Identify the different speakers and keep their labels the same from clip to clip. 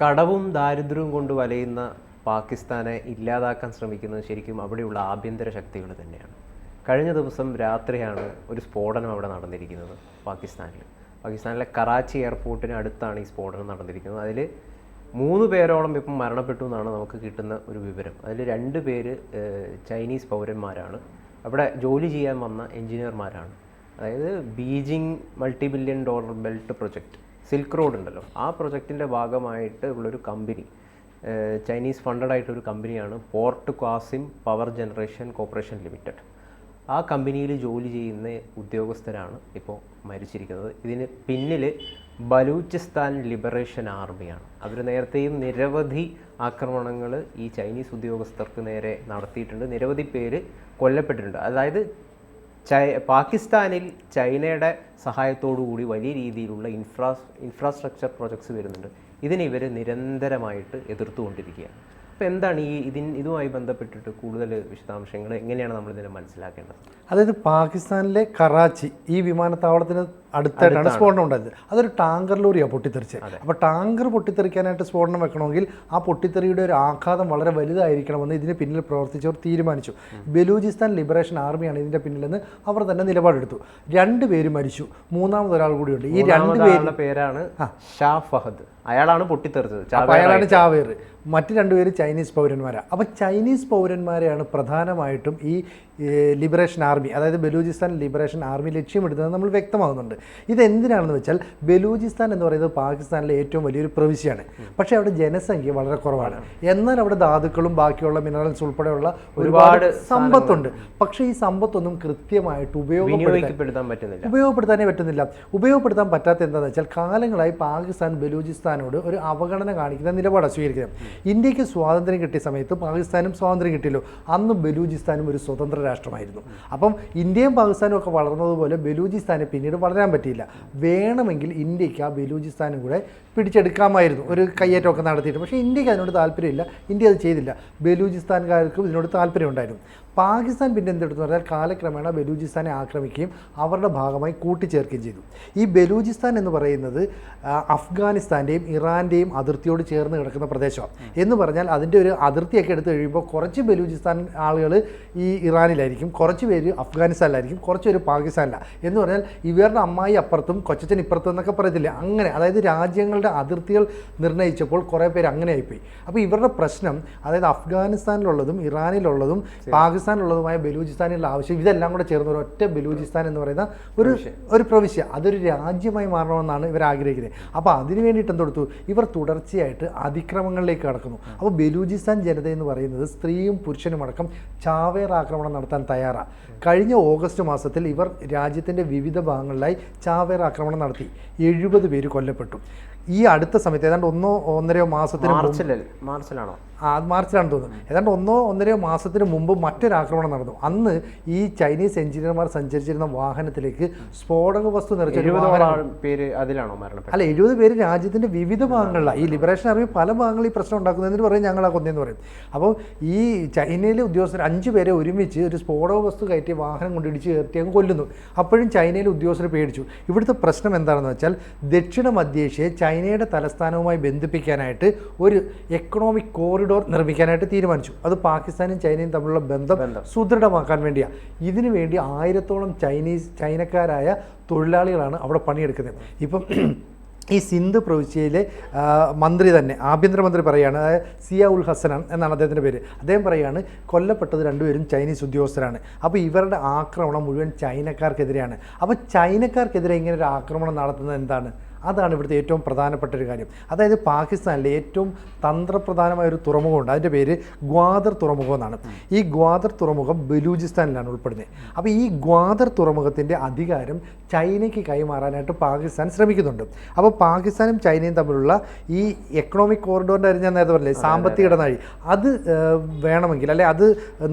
Speaker 1: കടവും ദാരിദ്ര്യവും കൊണ്ട് വലയുന്ന പാകിസ്ഥാനെ ഇല്ലാതാക്കാൻ ശ്രമിക്കുന്നത് ശരിക്കും അവിടെയുള്ള ആഭ്യന്തര ശക്തികൾ തന്നെയാണ്. കഴിഞ്ഞ ദിവസം രാത്രിയാണ് ഒരു സ്ഫോടനം അവിടെ നടന്നിരിക്കുന്നത് പാകിസ്ഥാനിൽ പാകിസ്ഥാനിലെ കറാച്ചി എയർപോർട്ടിന് അടുത്താണ് ഈ സ്ഫോടനം നടന്നിരിക്കുന്നത്. അതിൽ മൂന്ന് പേരോളം ഇപ്പം മരണപ്പെട്ടു എന്നാണ് നമുക്ക് കിട്ടുന്ന ഒരു വിവരം. അതിൽ രണ്ട് പേര് ചൈനീസ് പൗരന്മാരാണ്. അവിടെ ജോലി ചെയ്യാൻ വന്ന എഞ്ചിനീയർമാരാണ്. അതായത് Beijing multi billion dollar belt project silk road ഉണ്ടല്ലോ. ആ പ്രൊജക്റ്റിന്റെ ഭാഗമായിട്ട് ഉള്ളൊരു കമ്പനി ചൈനീസ് ഫണ്ടഡ് ആയിട്ടൊരു കമ്പനിയാണ് Port Qasim Power Generation Corporation Limited. ആ കമ്പനിയിൽ ജോലി ചെയ്യുന്ന ഉദ്യോഗസ്ഥരാണ് ഇപ്പോൾ മരിച്ചിരിക്കുന്നത്. ഇതിന് പിന്നിൽ ബലൂചിസ്ഥാൻ ലിബറേഷൻ ആർമിയാണ് അവർ നേരത്തെയും നിരവധി ആക്രമണങ്ങൾ ഈ ചൈനീസ് ഉദ്യോഗസ്ഥർക്ക് നേരെ നടത്തിയിട്ടുണ്ട്. നിരവധി പേര് കൊല്ലപ്പെട്ടിട്ടുണ്ട്. അതായത് പാകിസ്ഥാനിൽ ചൈനയുടെ കൂടി വലിയ രീതിയിലുള്ള ഇൻഫ്രാ ഇൻഫ്രാസ്ട്രക്ചർ പ്രൊജക്ട്സ് വരുന്നുണ്ട്. ഇതിനെ ഇവർ നിരന്തരമായിട്ട് എതിർത്തുകൊണ്ടിരിക്കുകയാണ്. അപ്പോൾ എന്താണ് ഈ ഇതിൻ ഇതുമായി ബന്ധപ്പെട്ടിട്ട് കൂടുതൽ വിശദാംശങ്ങൾ എങ്ങനെയാണ് നമ്മൾ ഇതിനെ മനസ്സിലാക്കേണ്ടത്?
Speaker 2: അതായത് പാകിസ്ഥാനിലെ കറാച്ചി ഈ വിമാനത്താവളത്തിന് അടുത്തായിട്ടാണ് സ്ഫോടനം ഉണ്ടായത്. അതൊരു ടാങ്കർ ലോറിയാണ് പൊട്ടിത്തെറിച്ചത് അപ്പോൾ ടാങ്കർ പൊട്ടിത്തെറിക്കാനായിട്ട് സ്ഫോടനം വെക്കണമെങ്കിൽ ആ പൊട്ടിത്തെറിയുടെ ഒരു ആഘാതം വളരെ വലുതായിരിക്കണമെന്ന് ഇതിന് പിന്നിൽ പ്രവർത്തിച്ചവർ തീരുമാനിച്ചു. ബലൂചിസ്ഥാൻ ലിബറേഷൻ ആർമിയാണ് ഇതിന്റെ പിന്നിലെന്ന് അവർ തന്നെ നിലപാടെടുത്തു. രണ്ട് പേര് മരിച്ചു. മൂന്നാമത് ഒരാൾ കൂടിയുണ്ട്. ഈ രണ്ട്
Speaker 1: പേരുടെ പേരാണ് ഷാ ഫഹദ്. അയാളാണ് പൊട്ടിത്തെറിച്ചത്.
Speaker 2: അയാളാണ് ചാവേർ മറ്റ് രണ്ടുപേര് ചൈനീസ് പൗരന്മാരാണ് അപ്പോൾ ചൈനീസ് പൗരന്മാരെയാണ് പ്രധാനമായിട്ടും ഈ ലിബറേഷൻ ആർമി അതായത് ബലൂചിസ്ഥാൻ ലിബറേഷൻ ആർമി ലക്ഷ്യമിടുന്നത് നമ്മൾ വ്യക്തമാകുന്നുണ്ട്. ഇതെന്തിനാണെന്ന് വെച്ചാൽ ബലൂചിസ്ഥാൻ എന്ന് പറയുന്നത് പാകിസ്ഥാനിലെ ഏറ്റവും വലിയൊരു പ്രവിശ്യയാണ്. പക്ഷേ അവിടെ ജനസംഖ്യ വളരെ കുറവാണ്. എന്നാൽ അവിടെ ധാതുക്കളും ബാക്കിയുള്ള മിനറൽസ് ഉൾപ്പെടെയുള്ള ഒരുപാട് സമ്പത്തുണ്ട്. പക്ഷേ ഈ സമ്പത്തൊന്നും കൃത്യമായിട്ട് ഉപയോഗപ്പെടുത്താൻ
Speaker 1: പറ്റുന്നില്ല.
Speaker 2: ഉപയോഗപ്പെടുത്താനേ പറ്റുന്നില്ല. ഉപയോഗപ്പെടുത്താൻ പറ്റാത്ത എന്താണെന്ന് വെച്ചാൽ കാലങ്ങളായി പാകിസ്ഥാൻ ബലൂചിസ്ഥാനോട് ഒരു അവഗണന കാണിക്കുന്ന നിലപാടാണ് സ്വീകരിക്കുന്നത്. ഇന്ത്യയ്ക്ക് സ്വാതന്ത്ര്യം കിട്ടിയ സമയത്ത് പാകിസ്ഥാനും സ്വാതന്ത്ര്യം കിട്ടിയല്ലോ. അന്ന് ബലൂചിസ്ഥാനും ഒരു സ്വതന്ത്ര രാഷ്ട്രമായിരുന്നു. അപ്പം ഇന്ത്യയും പാകിസ്ഥാനും ഒക്കെ വളർന്നതുപോലെ ബലൂചിസ്ഥാനെ പിന്നീട് വളരാൻ പറ്റിയില്ല. വേണമെങ്കിൽ ഇന്ത്യയ്ക്ക് ആ ബലൂചിസ്ഥാനും കൂടെ പിടിച്ചെടുക്കാമായിരുന്നു. ഒരു കയ്യേറ്റമൊക്കെ നടത്തിയിട്ട്. പക്ഷേ ഇന്ത്യയ്ക്ക് അതിനോട് താല്പര്യമില്ല. ഇന്ത്യ അത് ചെയ്തില്ല. ബലൂചിസ്ഥാൻകാർക്കും ഇതിനോട് താല്പര്യമുണ്ടായിരുന്നു പാകിസ്ഥാൻ പിന്നെ എന്തെടുത്തു പറഞ്ഞാൽ കാലക്രമേണ ബലൂചിസ്ഥാനെ ആക്രമിക്കുകയും അവരുടെ ഭാഗമായി കൂട്ടിച്ചേർക്കുകയും ചെയ്തു. ഈ ബലൂചിസ്ഥാൻ എന്ന് പറയുന്നത് അഫ്ഗാനിസ്ഥാന്റെയും ഇറാന്റെയും അതിർത്തിയോട് ചേർന്ന് കിടക്കുന്ന പ്രദേശമാണ്. എന്ന് പറഞ്ഞാൽ അതിന്റെ ഒരു അതിർത്തിയൊക്കെ എടുത്തു കഴിയുമ്പോൾ കുറച്ച് ബലൂചിസ്ഥാൻ ആളുകൾ ഈ ഇറാനിലായിരിക്കും കുറച്ച് പേര് അഫ്ഗാനിസ്ഥാനിലായിരിക്കും കുറച്ച് പേര് പാകിസ്ഥാനിലാണ് എന്ന് പറഞ്ഞാൽ ഇവരുടെ അമ്മായി അപ്പുറത്തും കൊച്ചച്ചൻ ഇപ്പുറത്തും എന്നൊക്കെ പറയത്തില്ലേ. അങ്ങനെ അതായത് രാജ്യങ്ങളുടെ അതിർത്തികൾ നിർണയിച്ചപ്പോൾ കുറേ പേര് അങ്ങനെ ആയിപ്പോയി അപ്പോൾ ഇവരുടെ പ്രശ്നം അതായത് അഫ്ഗാനിസ്ഥാനിലുള്ളതും ഇറാനിലുള്ളതും പാകിസ്ഥാനിലുള്ളതുമായ ബലൂചിസ്ഥാനിലുള്ള ആവശ്യം ഇതെല്ലാം കൂടെ ചേർന്ന് ഒരു ഒറ്റ ബലൂചിസ്ഥാൻ എന്ന് പറയുന്ന ഒരു ഒരു പ്രവിശ്യ. അതൊരു രാജ്യമായി മാറണമെന്നാണ് ഇവർ ആഗ്രഹിക്കുന്നത്. അപ്പോൾ അതിന് വേണ്ടിയിട്ട് എന്തെടുത്തു ഇവർ തുടർച്ചയായിട്ട് അതിക്രമങ്ങളിലേക്ക് കടക്കുന്നു അപ്പോൾ ബലൂചിസ്ഥാൻ ജനത എന്ന് പറയുന്നത് സ്ത്രീയും പുരുഷനും അടക്കം ചാവേർ ആക്രമണം നടത്താൻ തയ്യാറാണ് കഴിഞ്ഞ ഓഗസ്റ്റ് മാസത്തിൽ ഇവർ രാജ്യത്തിന്റെ വിവിധ ഭാഗങ്ങളിലായി ചാവേർ ആക്രമണം നടത്തി. എഴുപത് പേര് കൊല്ലപ്പെട്ടു. ഈ അടുത്ത സമയത്ത് ഏതാണ്ട് ഒന്നോ ഒന്നരയോ മാസത്തിന്
Speaker 1: മാർച്ചിലാണോ?
Speaker 2: അത് മാർച്ചിലാണ് തോന്നുന്നു. ഏതാണ്ട് ഒന്നോ ഒന്നരയോ മാസത്തിന് മുമ്പ് മറ്റൊരു ആക്രമണം നടന്നു. അന്ന് ഈ ചൈനീസ് എഞ്ചിനീയർമാർ സഞ്ചരിച്ചിരുന്ന വാഹനത്തിലേക്ക് സ്ഫോടക വസ്തു നിറച്ച
Speaker 1: പേര് അതിലാണോ മരണപ്പെട്ടത്?
Speaker 2: അല്ല എഴുപത് പേര് രാജ്യത്തിന്റെ വിവിധ ഭാഗങ്ങളിലാണ് ഈ ലിബറേഷൻ ആർമി പല ഭാഗങ്ങളിൽ ഈ പ്രശ്നം ഉണ്ടാക്കുന്നതിന് പറയും ഞങ്ങളാ കൊന്നെന്ന് പറയും. അപ്പോൾ ഈ ചൈനയിലെ ഉദ്യോഗസ്ഥർ അഞ്ച് പേരെ ഒരുമിച്ച് ഒരു സ്ഫോടക വസ്തു കയറ്റി വാഹനം കൊണ്ട് ഇടിച്ച് കയറ്റി അങ്ങ് കൊല്ലുന്നു. അപ്പോഴും ചൈനയിലെ ഉദ്യോഗസ്ഥർ പേടിച്ചു. ഇവിടുത്തെ പ്രശ്നം എന്താണെന്ന് വെച്ചാൽ ദക്ഷിണ മധ്യേഷ്യയെ ചൈനയുടെ തലസ്ഥാനവുമായി ബന്ധിപ്പിക്കാനായിട്ട് ഒരു എക്കണോമിക് കോറിഡോർ നിർമ്മിക്കാനായിട്ട് തീരുമാനിച്ചു. അത് പാകിസ്ഥാനും ചൈനയും തമ്മിലുള്ള ബന്ധം സുദൃഢമാക്കാൻ വേണ്ടിയാണ് ഇതിനു വേണ്ടി ആയിരത്തോളം ചൈനീസ് ചൈനക്കാരായ തൊഴിലാളികളാണ് അവിടെ പണിയെടുക്കുന്നത്. ഇപ്പം ഈ സിന്ധ് പ്രവിശ്യയിലെ മന്ത്രി തന്നെ ആഭ്യന്തരമന്ത്രി പറയുകയാണ് അതായത് സിയ ഉൽ ഹസനാണ് എന്നാണ് അദ്ദേഹത്തിന്റെ പേര്. അദ്ദേഹം പറയുകയാണ് കൊല്ലപ്പെട്ടത് രണ്ടുപേരും ചൈനീസ് ഉദ്യോഗസ്ഥരാണ്. അപ്പോൾ ഇവരുടെ ആക്രമണം മുഴുവൻ ചൈനക്കാർക്കെതിരെയാണ്. അപ്പോൾ ചൈനക്കാർക്കെതിരെ ഇങ്ങനെ ഒരു ആക്രമണം നടത്തുന്നത് എന്താണ്? അതാണ് ഇവിടുത്തെ ഏറ്റവും പ്രധാനപ്പെട്ട ഒരു കാര്യം. അതായത് പാകിസ്ഥാനിലെ ഏറ്റവും തന്ത്രപ്രധാനമായ ഒരു തുറമുഖമുണ്ട്. അതിന്റെ പേര് ഗ്വാദർ തുറമുഖം എന്നാണ്. ഈ ഗ്വാദർ തുറമുഖം ബലൂചിസ്ഥാനിലാണ് ഉൾപ്പെടുന്നത്. അപ്പോൾ ഈ ഗ്വാദർ തുറമുഖത്തിന്റെ അധികാരം ചൈനയ്ക്ക് കൈമാറാനായിട്ട് പാകിസ്ഥാൻ ശ്രമിക്കുന്നുണ്ട്. അപ്പോൾ പാകിസ്ഥാനും ചൈനയും തമ്മിലുള്ള ഈ എക്കണോമിക് കോറിഡോറിന്റെ കാര്യം ഞാൻ നേരത്തെ പറഞ്ഞില്ലേ? സാമ്പത്തിക ഇടനാഴി. അത് വേണമെങ്കിൽ അല്ലെ അത്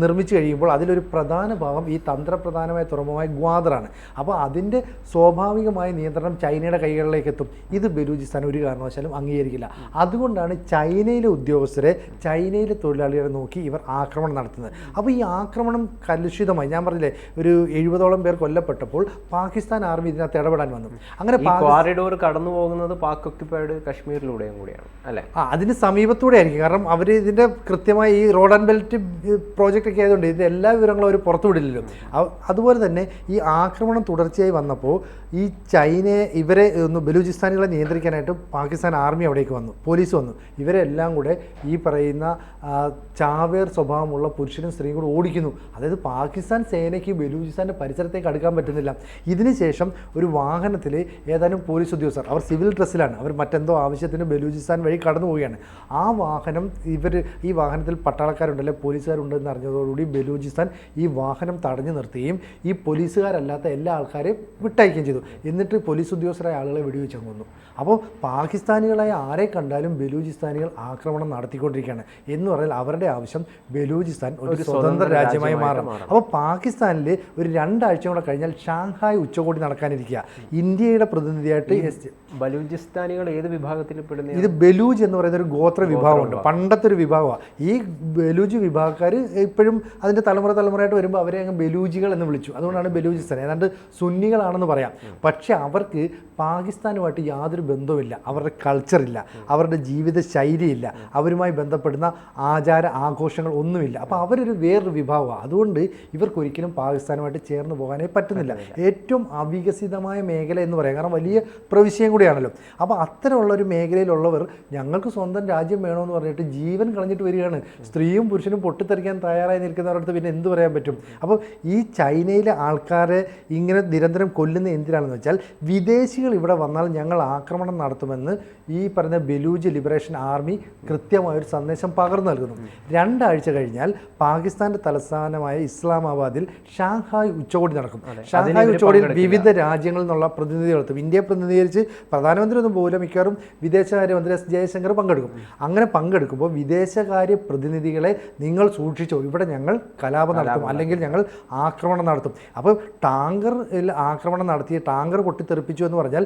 Speaker 2: നിർമ്മിച്ചു കഴിയുമ്പോൾ അതിലൊരു പ്രധാന ഭാഗം ഈ തന്ത്രപ്രധാനമായ തുറമുഖമായ ഗ്വാദറാണ് അപ്പോൾ അതിന്റെ സ്വാഭാവികമായ നിയന്ത്രണം ചൈനയുടെ കൈകളിലേക്ക് സമയത്തും ഇത് ബലൂചിസ്ഥാൻ ഒരു കാരണവശാലും അംഗീകരിക്കില്ല. അതുകൊണ്ടാണ് ചൈനയിലെ ഉദ്യോഗസ്ഥരെ ചൈനയിലെ തൊഴിലാളികളെ നോക്കി ഇവർ ആക്രമണം നടത്തുന്നത്. അപ്പോൾ ഈ ആക്രമണം കലുഷിതമായി ഞാൻ പറഞ്ഞില്ലേ ഒരു എഴുപതോളം പേർ കൊല്ലപ്പെട്ടപ്പോൾ പാകിസ്ഥാൻ ആർമി ഇതിനകത്ത് ഇടപെടാൻ വന്നു. അങ്ങനെ
Speaker 1: കോറിഡോർ കടന്നു പോകുന്നത് പാക് ഒക്യുപ്പൈഡ് കശ്മീരിലൂടെയും കൂടിയാണ് അല്ലേ?
Speaker 2: ആ അതിന് സമീപത്തൂടെ ആയിരിക്കും. കാരണം അവർ ഇതിന്റെ കൃത്യമായി ഈ റോഡ് ആൻഡ് ബെൽറ്റ് പ്രോജക്റ്റ് ഒക്കെ ആയതുകൊണ്ട് ഇതിന്റെ എല്ലാ വിവരങ്ങളും അവർ പുറത്തുവിടില്ലല്ലോ അതുപോലെ തന്നെ ഈ ആക്രമണം തുടർച്ചയായി വന്നപ്പോൾ ഈ ചൈനയെ ഇവരെ ഒന്ന് ബലൂചിസ്ഥാനികളെ നിയന്ത്രിക്കാനായിട്ട് പാകിസ്ഥാൻ ആർമി അവിടേക്ക് വന്നു. പോലീസ് വന്നു. ഇവരെല്ലാം കൂടെ ഈ പറയുന്ന ചാവേർ സ്വഭാവമുള്ള പുരുഷനും സ്ത്രീയും കൂടെ ഓടിക്കുന്നു. അതായത് പാകിസ്ഥാൻ സേനയ്ക്ക് ബലൂചിസ്ഥാന്റെ പരിസരത്തേക്ക് അടുക്കാൻ പറ്റുന്നില്ല. ഇതിനുശേഷം ഒരു വാഹനത്തിൽ ഏതാനും പോലീസ് ഉദ്യോഗസ്ഥർ അവർ സിവിൽ ഡ്രസ്സിലാണ്. അവർ മറ്റെന്തോ ആവശ്യത്തിന് ബലൂചിസ്ഥാൻ വഴി കടന്നു പോവുകയാണ്. ആ വാഹനം ഇവർ ഈ വാഹനത്തിൽ പട്ടാളക്കാരുണ്ടല്ലേ പോലീസുകാരുണ്ടെന്ന് അറിഞ്ഞതോടുകൂടി ബലൂചിസ്ഥാൻ ഈ വാഹനം തടഞ്ഞു നിർത്തുകയും ഈ പോലീസുകാരല്ലാത്ത എല്ലാ ആൾക്കാരെയും വിട്ടയക്കുകയും ചെയ്തു. എന്നിട്ട് പോലീസ് ഉദ്യോഗസ്ഥരായ ആളുകളെ വെടിവെച്ച്. കൊന്നു അപ്പോൾ പാകിസ്ഥാനികളായ ആരെ കണ്ടാലും ബലൂചിസ്ഥാനികൾ ആക്രമണം നടത്തിക്കൊണ്ടിരിക്കുകയാണ്. എന്ന് പറഞ്ഞാൽ അവരുടെ ആവശ്യം ബലൂചിസ്ഥാൻ ഒരു സ്വതന്ത്ര രാജ്യമായി മാറണം. അപ്പോൾ പാകിസ്ഥാനിൽ ഒരു രണ്ടാഴ്ച കൂടെ കഴിഞ്ഞാൽ ഷാങ്ഹായ് ഉച്ചകോടി നടക്കാനിരിക്കുക. ഇന്ത്യയുടെ പ്രതിനിധിയായിട്ട്
Speaker 1: ബലൂചിസ്ഥാനികൾ ഏത് വിഭാഗത്തിൽ പെടുന്ന
Speaker 2: ഇത് ബലൂജ് എന്ന് പറയുന്ന ഒരു ഗോത്ര വിഭാഗമുണ്ട്. പണ്ടത്തെ ഒരു വിഭാഗമാണ്. ഈ ബലൂജ് വിഭാഗക്കാർ ഇപ്പോഴും അതിന്റെ തലമുറ തലമുറയായിട്ട് വരുമ്പോൾ അവരെ അങ്ങ് ബലൂജികൾ എന്ന് വിളിച്ചു. അതുകൊണ്ടാണ് ബലൂചിസ്ഥാൻ. ഏതാണ്ട് സുന്നികളാണെന്ന് പറയാം. പക്ഷേ അവർക്ക് പാകിസ്ഥാനുമായിട്ട് യാതൊരു ബന്ധവുമില്ല. അവരുടെ കൾച്ചറില്ല അവരുടെ ജീവിത ശൈലിയില്ല അവരുമായി ബന്ധപ്പെടുന്ന ആചാര ആഘോഷങ്ങൾ ഒന്നുമില്ല. അപ്പോൾ അവരൊരു വേറൊരു വിഭാഗമാണ്. അതുകൊണ്ട് ഇവർക്കൊരിക്കലും പാകിസ്ഥാനുമായിട്ട് ചേർന്ന് പോകാനേ പറ്റുന്നില്ല. ഏറ്റവും അവികസിതമായ മേഖല എന്ന് പറയാം. കാരണം വലിയ പ്രവിശ്യം കൂടിയാണല്ലോ. അപ്പോൾ അത്തരമുള്ളൊരു മേഖലയിലുള്ളവർ ഞങ്ങൾക്ക് സ്വന്തം രാജ്യം വേണമെന്ന് പറഞ്ഞിട്ട് ജീവൻ കളഞ്ഞിട്ട് വരികയാണ്. സ്ത്രീയും പുരുഷനും പൊട്ടിത്തെറിക്കാൻ തയ്യാറായി നിൽക്കുന്നവരടുത്ത് പിന്നെ എന്ത് പറയാൻ പറ്റും? അപ്പോൾ ഈ ചൈനയിലെ ആൾക്കാരെ ഇങ്ങനെ നിരന്തരം കൊല്ലുന്ന എന്തിനാണെന്ന് വെച്ചാൽ വിദേശികൾ ഇവിടെ വന്നാൽ ഞങ്ങൾ ആക്രമണം നടത്തുമെന്ന് ഈ പറഞ്ഞ ബലൂജ് ലിബറേഷൻ ആർമി കൃത്യമായ ഒരു സന്ദേശം പകർന്നു നൽകുന്നു. രണ്ടാഴ്ച കഴിഞ്ഞാൽ പാകിസ്ഥാന്റെ തലസ്ഥാനമായ ഇസ്ലാമാബാദിൽ ഷാങ്ഹായ് ഉച്ചകോടി നടക്കും. ഷാങ്ഹായ് ഉച്ചകോടിയിൽ വിവിധ രാജ്യങ്ങളിൽ നിന്നുള്ള പ്രതിനിധികൾ എത്തും ഇന്ത്യയെ പ്രതിനിധീകരിച്ച് പ്രധാനമന്ത്രി ഒന്നും പോലും മിക്കവാറും വിദേശകാര്യമന്ത്രി എസ് ജയശങ്കർ പങ്കെടുക്കും. അങ്ങനെ പങ്കെടുക്കുമ്പോൾ വിദേശകാര്യ പ്രതിനിധികളെ നിങ്ങൾ സൂക്ഷിച്ചോ. ഇവിടെ ഞങ്ങൾ കലാപം നടത്തും. അല്ലെങ്കിൽ ഞങ്ങൾ ആക്രമണം നടത്തും. അപ്പോൾ ടാങ്കറിൽ ആക്രമണം നടത്തി ടാങ്കർ പൊട്ടിത്തെറിപ്പിച്ചു എന്ന് പറഞ്ഞാൽ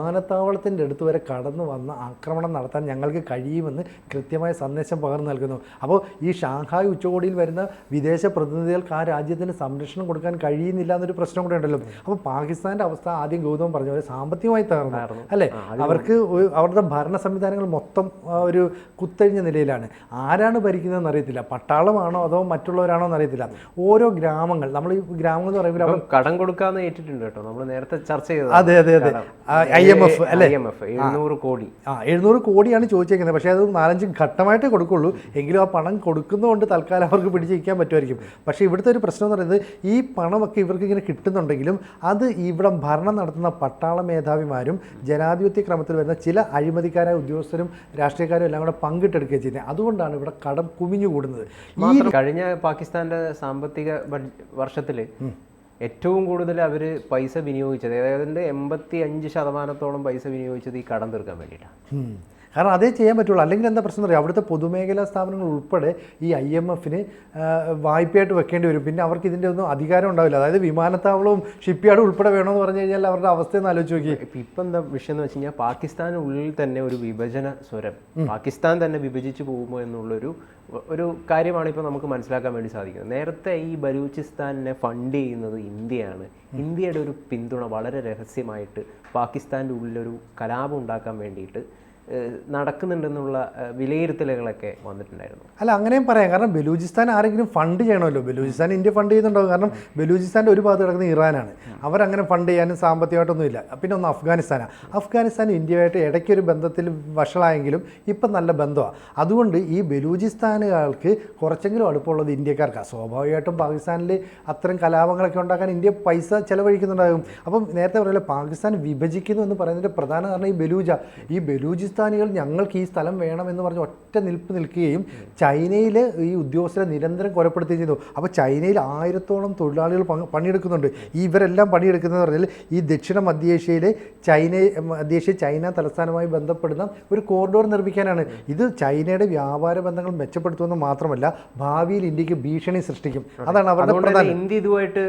Speaker 2: വിമാനത്താവളത്തിന്റെ അടുത്ത് വരെ കടന്നു വന്ന് ആക്രമണം നടത്താൻ ഞങ്ങൾക്ക് കഴിയുമെന്ന് കൃത്യമായ സന്ദേശം പകർന്നു നൽകുന്നു. അപ്പോൾ ഈ ഷാങ്ഹായ് ഉച്ചകോടിയിൽ വരുന്ന വിദേശ പ്രതിനിധികൾക്ക് ആ രാജ്യത്തിന് സംരക്ഷണം കൊടുക്കാൻ കഴിയുന്നില്ല എന്നൊരു പ്രശ്നം കൂടെ ഉണ്ടല്ലോ. അപ്പോൾ പാകിസ്ഥാന്റെ അവസ്ഥ ആദ്യം ഗൗതം പറഞ്ഞ പോലെ സാമ്പത്തികമായി തകർന്നായിരുന്നു അല്ലേ? അവർക്ക് അവരുടെ ഭരണ സംവിധാനങ്ങൾ മൊത്തം ഒരു കുത്തഴിഞ്ഞ നിലയിലാണ്. ആരാണ് ഭരിക്കുന്നതെന്ന് അറിയത്തില്ല. പട്ടാളമാണോ അതോ മറ്റുള്ളവരാണോ എന്ന് അറിയത്തില്ല. ഓരോ ഗ്രാമങ്ങൾ നമ്മൾ ഈ ഗ്രാമങ്ങൾ എന്ന് പറയുമ്പോൾ
Speaker 1: കടം കൊടുക്കാന്ന് ഏറ്റിട്ടുണ്ട് കേട്ടോ. നമ്മൾ നേരത്തെ ചർച്ച ചെയ്തത്
Speaker 2: അതെ അതെ അതെ. ഐ എം എഫ് അല്ലേ?
Speaker 1: എഴുന്നൂറ് കോടി.
Speaker 2: ആ എഴുന്നൂറ് കോടിയാണ് ചോദിച്ചേക്കുന്നത്. പക്ഷേ അത് നാലഞ്ച് ഘട്ടമായിട്ടേ കൊടുക്കുള്ളൂ. എങ്കിലും ആ പണം കൊടുക്കുന്നതുകൊണ്ട് തൽക്കാലം അവർക്ക് പിടിച്ചിരിക്കാൻ പറ്റുമായിരിക്കും. പക്ഷേ ഇവിടുത്തെ ഒരു പ്രശ്നം എന്ന് പറയുന്നത് ഈ പണമൊക്കെ ഇവർക്ക് ഇങ്ങനെ കിട്ടുന്നുണ്ടെങ്കിലും അത് ഇവിടെ ഭരണം നടത്തുന്ന പട്ടാള മേധാവിമാരും ജനാധിപത്യ ക്രമത്തിൽ വരുന്ന ചില അഴിമതിക്കാരായ ഉദ്യോഗസ്ഥരും രാഷ്ട്രീയക്കാരും എല്ലാം കൂടെ പങ്കിട്ടെടുക്കുകയും ചെയ്യുന്നത്. അതുകൊണ്ടാണ് ഇവിടെ കടം കുമിഞ്ഞുകൂടുന്നത്. ഈ
Speaker 1: കഴിഞ്ഞ പാകിസ്ഥാന്റെ സാമ്പത്തിക വർഷത്തിൽ ഏറ്റവും കൂടുതൽ അവർ പൈസ വിനിയോഗിച്ചത് അതായത് എൺപത്തി അഞ്ച് ശതമാനത്തോളം പൈസ വിനിയോഗിച്ചത് ഈ കടം തീർക്കാൻ വേണ്ടിയിട്ടാണ്.
Speaker 2: കാരണം അതേ ചെയ്യാൻ പറ്റുള്ളൂ. അല്ലെങ്കിൽ എന്താ പ്രശ്നം അറിയാം? അവിടുത്തെ പൊതുമേഖലാ സ്ഥാപനങ്ങൾ ഉൾപ്പെടെ ഈ ഐ എം എഫിന് വായ്പയായിട്ട് വെക്കേണ്ടി വരും. പിന്നെ അവർക്ക് ഇതിന്റെ ഒന്നും അധികാരം ഉണ്ടാവില്ല. അതായത് വിമാനത്താവളവും ഷിപ്പ്യാർഡും ഉൾപ്പെടെ വേണമെന്ന് പറഞ്ഞു കഴിഞ്ഞാൽ അവരുടെ അവസ്ഥയെന്ന് ആലോചിച്ച് നോക്കി.
Speaker 1: ഇപ്പം എന്താ വിഷയം എന്ന് വെച്ച് കഴിഞ്ഞാൽ പാകിസ്ഥാനുള്ളിൽ തന്നെ ഒരു വിഭജന സ്വരം പാകിസ്ഥാൻ തന്നെ വിഭജിച്ച് പോകുമോ എന്നുള്ളൊരു ഒരു കാര്യമാണ് ഇപ്പോൾ നമുക്ക് മനസ്സിലാക്കാൻ വേണ്ടി സാധിക്കുന്നത്. നേരത്തെ ഈ ബലൂചിസ്ഥാനെ ഫണ്ട് ചെയ്യുന്നത് ഇന്ത്യയാണ്. ഇന്ത്യയുടെ ഒരു പിന്തുണ വളരെ രഹസ്യമായിട്ട് പാകിസ്ഥാന്റെ ഉള്ളിലൊരു കലാപം ഉണ്ടാക്കാൻ വേണ്ടിയിട്ട് നടക്കുന്നുണ്ടെന്നുള്ള വിലയിരുത്തലുകളൊക്കെ വന്നിട്ടുണ്ടായിരുന്നു.
Speaker 2: അല്ല അങ്ങനെയും പറയാം. കാരണം ബലൂചിസ്ഥാൻ ആരെങ്കിലും ഫണ്ട് ചെയ്യണമല്ലോ. ബലൂചിസ്ഥാൻ ഇന്ത്യ ഫണ്ട് ചെയ്യുന്നുണ്ടോ? കാരണം ബലൂചിസ്ഥാന്റെ ഒരു ഭാഗത്ത് കിടക്കുന്ന ഇറാനാണ്. അവരങ്ങനെ ഫണ്ട് ചെയ്യാനും സാമ്പത്തികമായിട്ടൊന്നും ഇല്ല പിന്നെ ഒന്ന് അഫ്ഗാനിസ്ഥാനാണ് അഫ്ഗാനിസ്ഥാൻ ഇന്ത്യയുമായിട്ട് ഇടയ്ക്കൊരു ബന്ധത്തിൽ വഷളായെങ്കിലും ഇപ്പം നല്ല ബന്ധമാണ് അതുകൊണ്ട് ഈ ബലൂചിസ്ഥാനുകാർക്ക് കുറച്ചെങ്കിലും അടുപ്പമുള്ളത് ഇന്ത്യക്കാർക്കാണ് സ്വാഭാവികമായിട്ടും പാകിസ്ഥാനിൽ അത്തരം കലാപങ്ങളൊക്കെ ഉണ്ടാക്കാൻ ഇന്ത്യ പൈസ ചെലവഴിക്കുന്നുണ്ടാകും. അപ്പം നേരത്തെ പറയല്ലോ പാകിസ്ഥാൻ വിഭജിക്കുന്നു എന്ന് പറയുന്നതിന്റെ പ്രധാന കാരണം ഈ ബലൂജ ഈ ബലൂചിസ്ഥാനികൾ ഞങ്ങൾക്ക് ഈ സ്ഥലം വേണമെന്ന് പറഞ്ഞ് ഒറ്റ നിൽപ്പ് നിൽക്കുകയും ചൈനയിൽ ഈ ഉദ്യോഗസ്ഥരെ നിരന്തരം കൊലപ്പെടുത്തുകയും ചെയ്തു. അപ്പോൾ ചൈനയിൽ ആയിരത്തോളം തൊഴിലാളികൾ പണിയെടുക്കുന്നുണ്ട്. ഈ ഇവരെല്ലാം പണിയെടുക്കുന്നതെന്ന് പറഞ്ഞാൽ ഈ ദക്ഷിണ മധ്യേഷ്യയിലെ ചൈന മധ്യേഷ്യ ചൈന തലസ്ഥാനമായി ബന്ധപ്പെടുന്ന ഒരു കോറിഡോർ നിർമ്മിക്കാനാണ്. ഇത് ചൈനയുടെ വ്യാപാര ബന്ധങ്ങൾ മെച്ചപ്പെടുത്തുമെന്ന് മാത്രമല്ല ഭാവിയിൽ ഇന്ത്യയ്ക്ക് ഭീഷണി സൃഷ്ടിക്കും. അതാണ് അവരുടെ
Speaker 1: ഇന്ത്യ ഇതുമായിട്ട്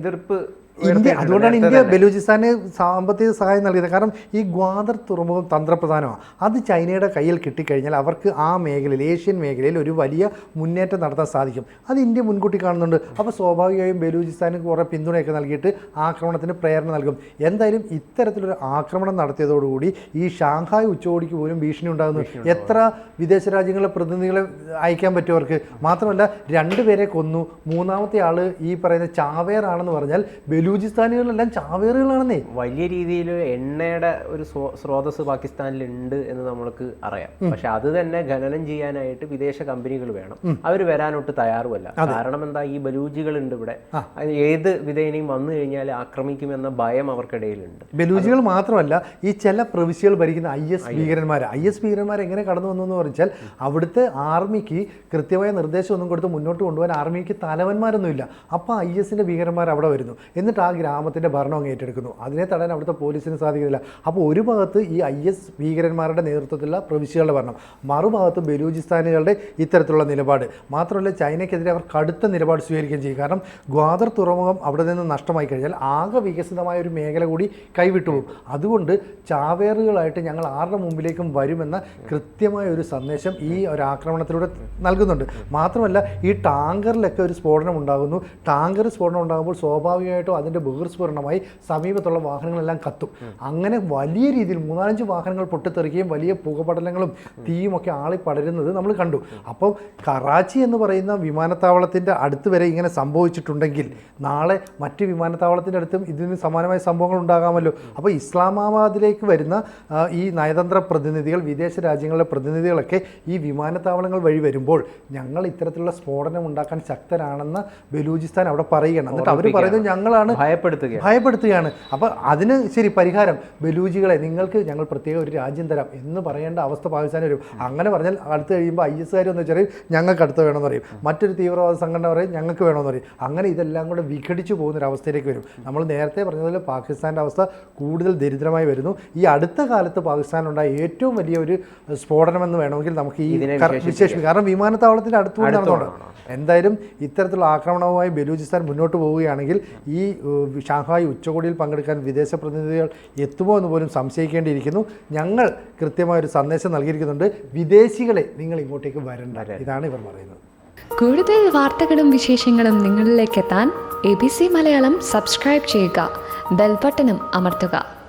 Speaker 1: എതിർപ്പ്
Speaker 2: ഇന്ത്യ അതുകൊണ്ടാണ് ഇന്ത്യ. ബലൂചിസ്ഥാന് സാമ്പത്തിക സഹായം നൽകിയത്. കാരണം ഈ ഗ്വാദർ തുറമുഖം തന്ത്രപ്രധാനമാണ്. അത് ചൈനയുടെ കയ്യിൽ കിട്ടിക്കഴിഞ്ഞാൽ അവർക്ക് ആ മേഖലയിൽ ഏഷ്യൻ മേഖലയിൽ ഒരു വലിയ മുന്നേറ്റം നടത്താൻ സാധിക്കും. അത് ഇന്ത്യ മുൻകൂട്ടി കാണുന്നുണ്ട്. അപ്പോൾ സ്വാഭാവികമായും ബലൂചിസ്ഥാന് കുറേ പിന്തുണയൊക്കെ നൽകിയിട്ട് ആക്രമണത്തിന് പ്രേരണ നൽകും. എന്തായാലും ഇത്തരത്തിലൊരു ആക്രമണം നടത്തിയതോടുകൂടി ഈ ഷാങ്ഹായ് ഉച്ചകോടിക്ക് പോലും ഭീഷണി ഉണ്ടാകുന്നു. എത്ര വിദേശ രാജ്യങ്ങളെ പ്രതിനിധികളെ അയക്കാൻ പറ്റുമവർക്ക് മാത്രമല്ല രണ്ടുപേരെ കൊന്നു. മൂന്നാമത്തെ ആൾ ഈ പറയുന്ന ചാവേർ ചാവേറാണെന്ന് പറഞ്ഞാൽ ബലൂചിസ്ഥാനികളെല്ലാം ചാവേറുകളാണെന്നേ.
Speaker 1: വലിയ രീതിയിൽ എണ്ണയുടെ ഒരു സ്രോ- സ്രോതസ് പാകിസ്ഥാനിൽ ഉണ്ട് എന്ന് നമ്മൾക്ക് അറിയാം. പക്ഷെ അത് തന്നെ ഖനനം ചെയ്യാനായിട്ട് വിദേശ കമ്പനികൾ വേണം. അവർ വരാനൊട്ട് തയ്യാറുമല്ല. കാരണം എന്താ ഈ ബലൂജികൾ ഉണ്ട് ഇവിടെ ഏത് വിധേനയും വന്നു കഴിഞ്ഞാൽ ആക്രമിക്കുമെന്ന ഭയം അവർക്കിടയിലുണ്ട്.
Speaker 2: ബലൂജികൾ മാത്രമല്ല ഈ ചില പ്രവിശ്യകൾ ഭരിക്കുന്ന ഐ എസ് ഭീകരന്മാർ ഐ എസ് ഭീകരന്മാർ എങ്ങനെ കടന്നു വന്നു എന്ന് പറഞ്ഞാൽ അവിടുത്തെ ആർമിക്ക് കൃത്യമായ നിർദ്ദേശമൊന്നും കൊടുത്ത് മുന്നോട്ട് കൊണ്ടുപോകാൻ ആർമിക്ക് തലവന്മാരൊന്നുമില്ല. അപ്പോൾ ഐ എസിന്റെ ഭീകരന്മാർ അവിടെ വരുന്നു. എന്നിട്ട് ആ ഗ്രാമത്തിന്റെ ഭരണം അങ്ങ് ഏറ്റെടുക്കുന്നു. അതിനെ തടയാൻ അവിടുത്തെ പോലീസിന് സാധിക്കുന്നില്ല. അപ്പോൾ ഒരു ഭാഗത്ത് ഈ ഐ എസ് ഭീകരന്മാരുടെ നേതൃത്വത്തിലുള്ള പ്രവിശ്യകളുടെ ഭരണം മറുഭാഗത്ത് ബലൂചിസ്ഥാനികളുടെ ഇത്തരത്തിലുള്ള നിലപാട്. മാത്രമല്ല ചൈനയ്ക്കെതിരെ അവർ കടുത്ത നിലപാട് സ്വീകരിക്കുകയും ചെയ്യും. കാരണം ഗ്വാദർ തുറമുഖം അവിടെ നിന്ന് നഷ്ടമായി കഴിഞ്ഞാൽ ആകെ വികസിതമായ ഒരു മേഖല കൂടി കൈവിട്ടു കൈവിട്ടുപോകും അതുകൊണ്ട് ചാവേറുകളായിട്ട് ഞങ്ങൾ ആരുടെ മുമ്പിലേക്കും വരുമെന്ന കൃത്യമായ ഒരു സന്ദേശം ഈ ഒരു ആക്രമണത്തിലൂടെ നൽകുന്നുണ്ട്. മാത്രമല്ല ഈ ടാങ്കറിലൊക്കെ ഒരു സ്ഫോടനം ഉണ്ടാകുന്നു. ടാങ്കർ സ്ഫോടനം ഉണ്ടാകുമ്പോൾ സ്വാഭാവികമായിട്ടും അതിന്റെ ബഹിർസ്ഫുരണമായി സമീപത്തുള്ള വാഹനങ്ങളെല്ലാം കത്തും. അങ്ങനെ വലിയ രീതിയിൽ മൂന്നാലഞ്ച് വാഹനങ്ങൾ പൊട്ടിത്തെറിക്കുകയും വലിയ പുകപടലങ്ങളും തീയുമൊക്കെ ആളി പടരുന്നത് നമ്മൾ കണ്ടു. അപ്പോൾ കറാച്ചി എന്ന് പറയുന്ന വിമാനത്താവളത്തിന്റെ അടുത്ത് വരെ ഇങ്ങനെ സംഭവിച്ചിട്ടുണ്ടെങ്കിൽ നാളെ മറ്റ് വിമാനത്താവളത്തിന്റെ അടുത്തും ഇതിന് സമാനമായ സംഭവങ്ങൾ ഉണ്ടാകാമല്ലോ. അപ്പോൾ ഇസ്ലാമാബാദിലേക്ക് വരുന്ന ഈ നയതന്ത്ര പ്രതിനിധികൾ വിദേശ രാജ്യങ്ങളിലെ പ്രതിനിധികളൊക്കെ ഈ വിമാനത്താവളങ്ങൾ വഴി വരുമ്പോൾ ഞങ്ങൾ ഇത്തരത്തിലുള്ള സ്ഫോടനം ഉണ്ടാക്കാൻ ശക്തരാണെന്ന് ബലൂചിസ്ഥാൻ അവിടെ പറയുകയാണ്. എന്നിട്ട് അവർ പറയുന്നത് ഞങ്ങളാണ്
Speaker 1: ഭയപ്പെടുത്തുകയാണ്.
Speaker 2: ഭയപ്പെടുത്തുകയാണ്. അപ്പോൾ അതിന് ശരി പരിഹാരം. ബലൂജികളെ നിങ്ങൾക്ക് ഞങ്ങൾ പ്രത്യേക ഒരു രാജ്യം തരാം എന്ന് പറയേണ്ട അവസ്ഥ പാകിസ്ഥാൻ വരും. അങ്ങനെ പറഞ്ഞാൽ അടുത്ത് കഴിയുമ്പോൾ ഐ എസ് എന്ന് വെച്ചാൽ ഞങ്ങൾക്ക് അടുത്ത് വേണമെന്ന് പറയും. മറ്റൊരു തീവ്രവാദ സംഘടന പറയും ഞങ്ങൾക്ക് വേണമെന്ന് പറയും. അങ്ങനെ ഇതെല്ലാം കൂടെ വിഘടിച്ചു പോകുന്ന ഒരു അവസ്ഥയിലേക്ക് വരും. നമ്മൾ നേരത്തെ പറഞ്ഞതുപോലെ പാകിസ്ഥാന്റെ അവസ്ഥ കൂടുതൽ ദരിദ്രമായി വരുന്നു. ഈ അടുത്ത കാലത്ത് പാകിസ്ഥാനുണ്ടായ ഏറ്റവും വലിയ ഒരു സ്ഫോടനം എന്ന് വേണമെങ്കിൽ നമുക്ക് ഈ വിശേഷിപ്പിക്കും. കാരണം വിമാനത്താവളത്തിന്റെ അടുത്ത് നടന്നുകൊണ്ട്. എന്തായാലും ഇത്തരത്തിലുള്ള ആക്രമണവുമായി ബലൂചിസ്ഥാൻ മുന്നോട്ട് പോവുകയാണെങ്കിൽ ഈ ഷാങ്ഹായ് ഉച്ചകോടിയിൽ പങ്കെടുക്കാൻ വിദേശ പ്രതിനിധികൾ എത്തുമോ എന്ന് പോലും സംശയിക്കേണ്ടിയിരിക്കുന്നു. ഞങ്ങൾ കൃത്യമായ ഒരു സന്ദേശം നൽകിയിരിക്കുന്നുണ്ട്. വിദേശികളെ നിങ്ങൾ ഇങ്ങോട്ടേക്ക് വരണ്ട. ഇതാണ് ഇവർ പറയുന്നത്.
Speaker 3: കൂടുതൽ വാർത്തകളും വിശേഷങ്ങളും നിങ്ങളിലേക്ക് എത്താൻ A B C Malayalam subscribe ചെയ്യുക. ബെൽബട്ടനും അമർത്തുക.